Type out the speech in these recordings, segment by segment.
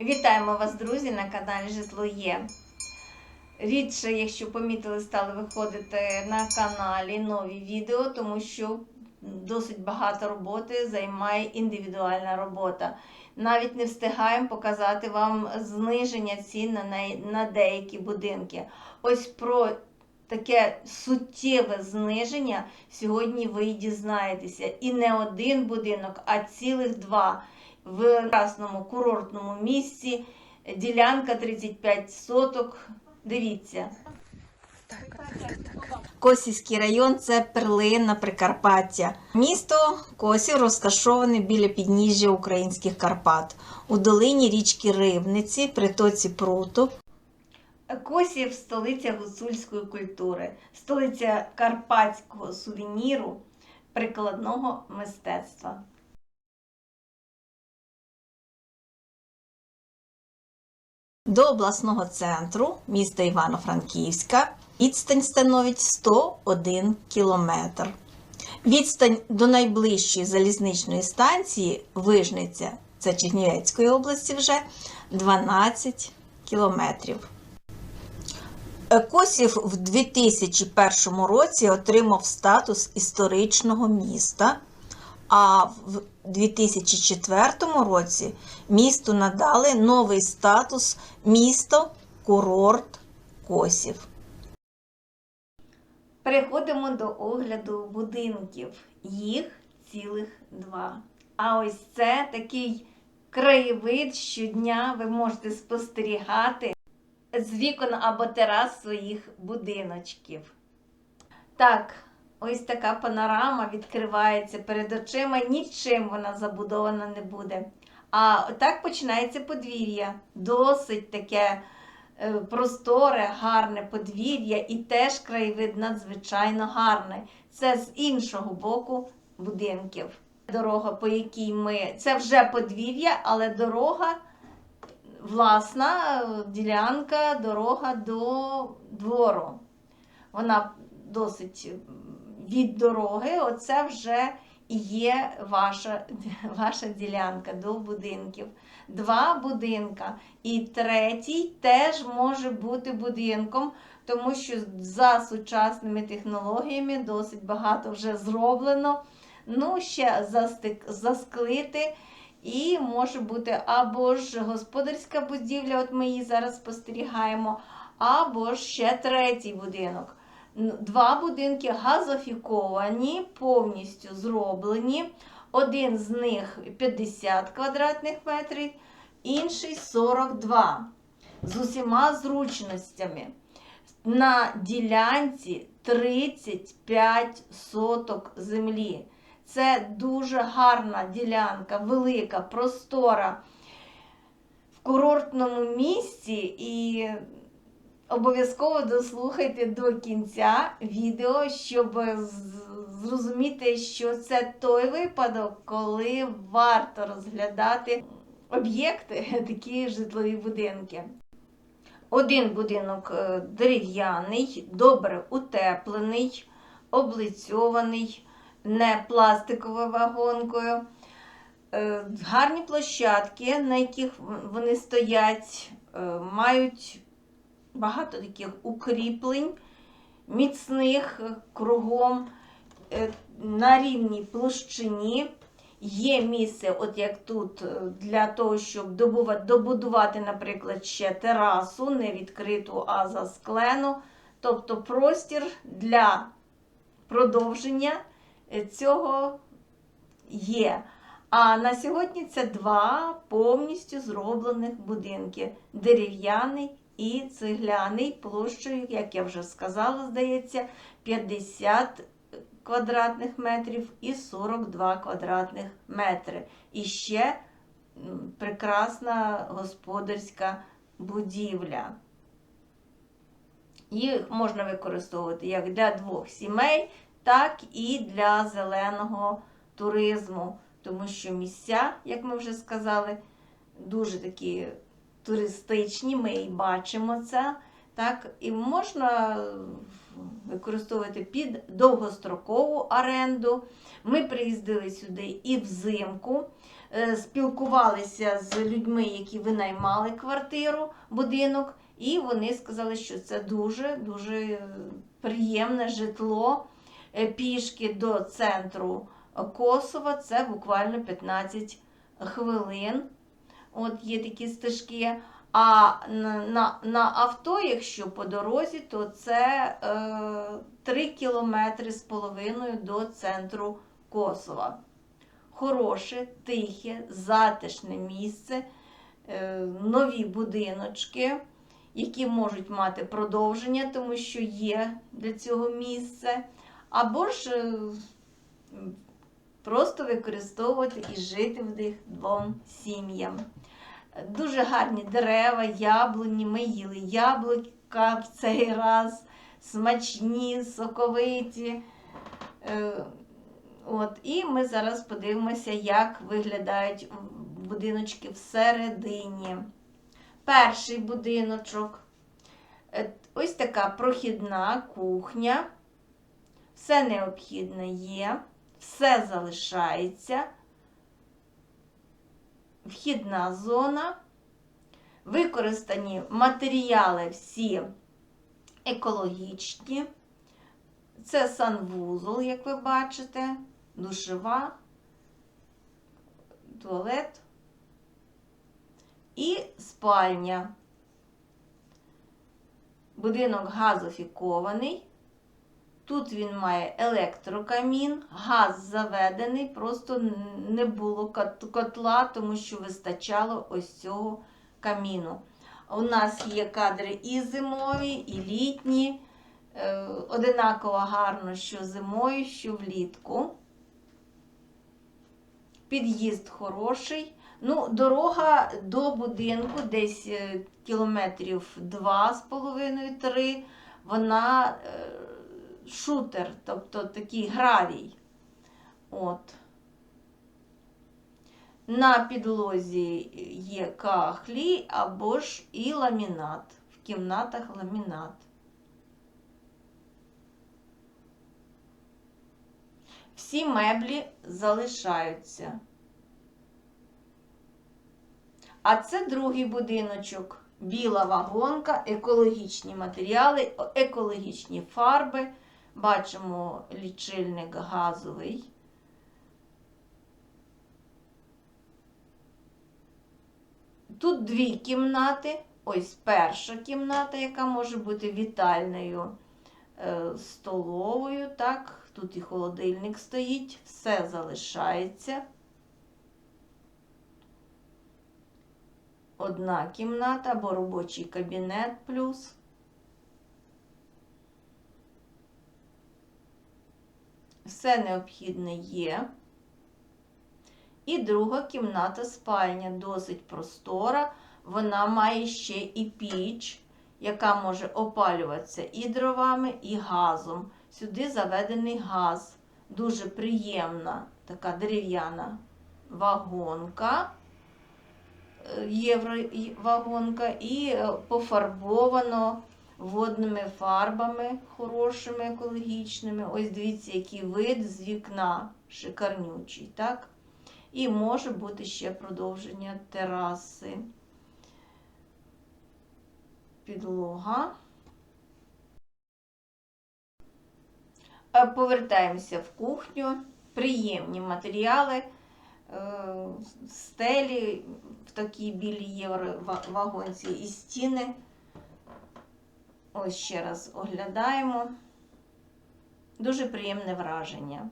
Вітаємо вас, друзі, на каналі Житло Є. Рідше, якщо помітили, стали виходити на каналі нові відео, тому що досить багато роботи займає індивідуальна робота. Навіть не встигаємо показати вам зниження цін на, деякі будинки. Ось про таке суттєве зниження сьогодні ви дізнаєтеся. І не один будинок, а цілих два в красному курортному місці. Ділянка 35 соток. Дивіться. Косівський район це перлина Прикарпаття. Місто Косів розташоване біля підніжжя українських Карпат у долині річки Рибниці, притоці Пруту. Косів столиця гуцульської культури, столиця карпатського сувеніру, прикладного мистецтва. До обласного центру міста Івано-Франківська відстань становить 101 кілометр. Відстань до найближчої залізничної станції Вижниця, це Чернівецької області вже 12 кілометрів. Косів в 2001 році отримав статус історичного міста, а в 2004 році місту надали новий статус місто курорт Косів. Переходимо до огляду будинків. Їх цілих два. А ось це такий краєвид щодня ви можете спостерігати з вікон або терас своїх будиночків. Так, ось така панорама відкривається перед очима, нічим вона забудована не буде. А так починається подвір'я. Досить таке е, просторе, гарне подвір'я і теж краєвид надзвичайно гарний. Це з іншого боку будинків. Дорога, по якій ми. Це вже подвір'я, але дорога власна е, ділянка, дорога до двору. Вона досить від дороги. Оце вже є ваша, ваша ділянка до будинків. Два будинка. І третій теж може бути будинком, тому що за сучасними технологіями досить багато вже зроблено. Ну, ще застик, засклити. І може бути або ж господарська будівля, от ми її зараз спостерігаємо, або ж ще третій будинок. Два будинки газофіковані, повністю зроблені. Один з них 50 квадратних метрів, інший 42. З усіма зручностями. На ділянці 35 соток землі. Це дуже гарна ділянка, велика, простора в курортному місці і обов'язково дослухайте до кінця відео, щоб зрозуміти, що це той випадок, коли варто розглядати об'єкти, такі житлові будинки. Один будинок е, дерев'яний, добре утеплений, облицьований, не пластиковою вагонкою. Е, Гарні площадки, на яких вони стоять, е, мають багато таких укріплень, міцних кругом е, на рівній площині. Є місце, от як тут, е, для того, щоб добудувати, наприклад, ще терасу, не відкриту, а засклену. Тобто простір для продовження е, цього є. А на сьогодні це два повністю зроблених будинки: дерев'яний і цегляний площею, як я вже сказала, здається, 50 квадратних метрів і 42 квадратних метри. І ще прекрасна господарська будівля. Їх можна використовувати як для двох сімей, так і для зеленого туризму, тому що місця, як ми вже сказали, дуже такі туристичні, ми і бачимо це. Так, і можна використовувати під довгострокову оренду. Ми приїздили сюди і взимку. е, спілкувалися з людьми, які винаймали квартиру, будинок, і вони сказали, що це дуже дуже е, приємне житло е, пішки до центру Косова. Це буквально 15 хвилин. От є такі стежки. А на, на, авто, якщо по дорозі, то це е, 3 кілометри з половиною до центру Косова. Хороше, тихе, затишне місце, е, нові будиночки, які можуть мати продовження, тому що є для цього місце. Або ж е, просто використовувати і жити в них двом сім'ям. Дуже гарні дерева, яблуні. Ми їли яблука в цей раз, смачні, соковиті. Е, От, і ми зараз подивимося, як виглядають будиночки всередині. Перший будиночок. Е, Ось така прохідна кухня. Все необхідне є, все залишається вхідна зона. Використані матеріали всі екологічні. Це санвузол, як ви бачите, душева, туалет і спальня. Будинок газофікований. Тут він має електрокамін, газ заведений, просто не було котла, тому що вистачало ось цього каміну. У нас є кадри і зимові, і літні. Е, Одинаково гарно, що зимою, що влітку. Під'їзд хороший. Ну, дорога до будинку десь е, кілометрів 2,5-3. Вона е, шутер, тобто такий гравій. От. На підлозі є кахлі або ж і ламінат. В кімнатах ламінат. Всі меблі залишаються. А це другий будиночок. Біла вагонка, екологічні матеріали, екологічні фарби. Бачимо лічильник газовий. Тут дві кімнати. Ось перша кімната, яка може бути вітальною е, столовою. Так, тут і холодильник стоїть, все залишається. Одна кімната або робочий кабінет плюс. Все необхідне є. І друга кімната спальня досить простора. Вона має ще і піч, яка може опалюватися і дровами, і газом. Сюди заведений газ. Дуже приємна така дерев'яна вагонка, е, євровагонка, і е, пофарбовано водними фарбами хорошими, екологічними. Ось дивіться, який вид з вікна шикарнючий. так? І може бути ще продовження тераси. Підлога. Е, Повертаємося в кухню. Приємні матеріали, е, стелі в такій білій євровагонці і стіни. Ось ще раз оглядаємо. Дуже приємне враження.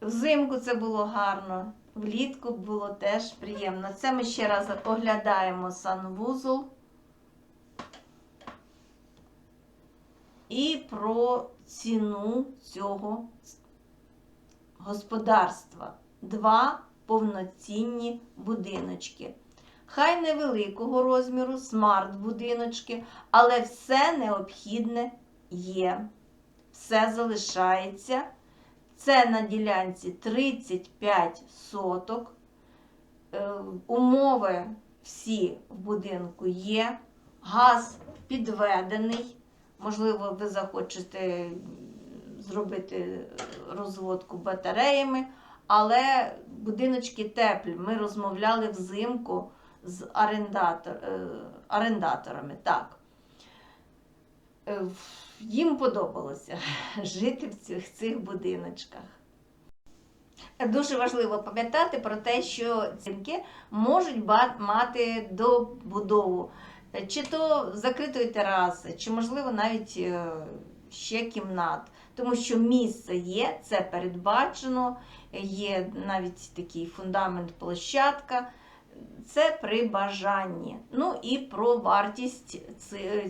Взимку це було гарно, влітку було теж приємно. Це ми ще раз оглядаємо санвузол. І про ціну цього господарства. Два повноцінні будиночки. Хай невеликого розміру, смарт-будиночки, але все необхідне є. Все залишається. Це на ділянці 35 соток. Е, Умови всі в будинку є. Газ підведений. Можливо, ви захочете зробити розводку батареями, але будиночки теплі. Ми розмовляли взимку з орендатор, е, орендаторами. Так. Е, Їм подобалося жити в цих, цих будиночках. Дуже важливо пам'ятати про те, що цінки можуть мати добудову, е, чи то закритої тераси, чи, можливо, навіть е, ще кімнат. Тому що місце є, це передбачено, є навіть такий фундамент, площадка. Це при бажанні. Ну і про вартість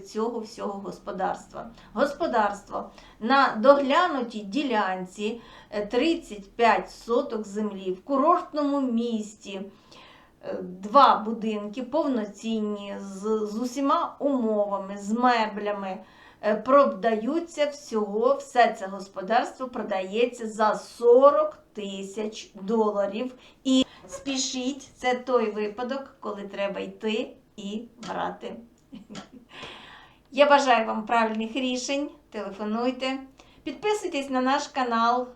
цього всього господарства. Господарство на доглянутій ділянці е, 35 соток землі в курортному місті. е, Два будинки повноцінні з, з усіма умовами, з меблями. е, Продаються всього, все це господарство продається за 40 тисяч доларів. І спішіть, це той випадок, коли треба йти і брати. Я бажаю вам правильних рішень. Телефонуйте, підписуйтесь на наш канал,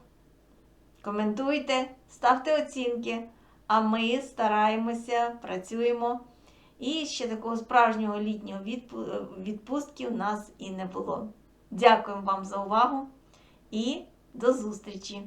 коментуйте, ставте оцінки. А ми стараємося, працюємо. І ще такого справжнього літнього відпу- відпустки у нас і не було. Дякую вам за увагу і до зустрічі!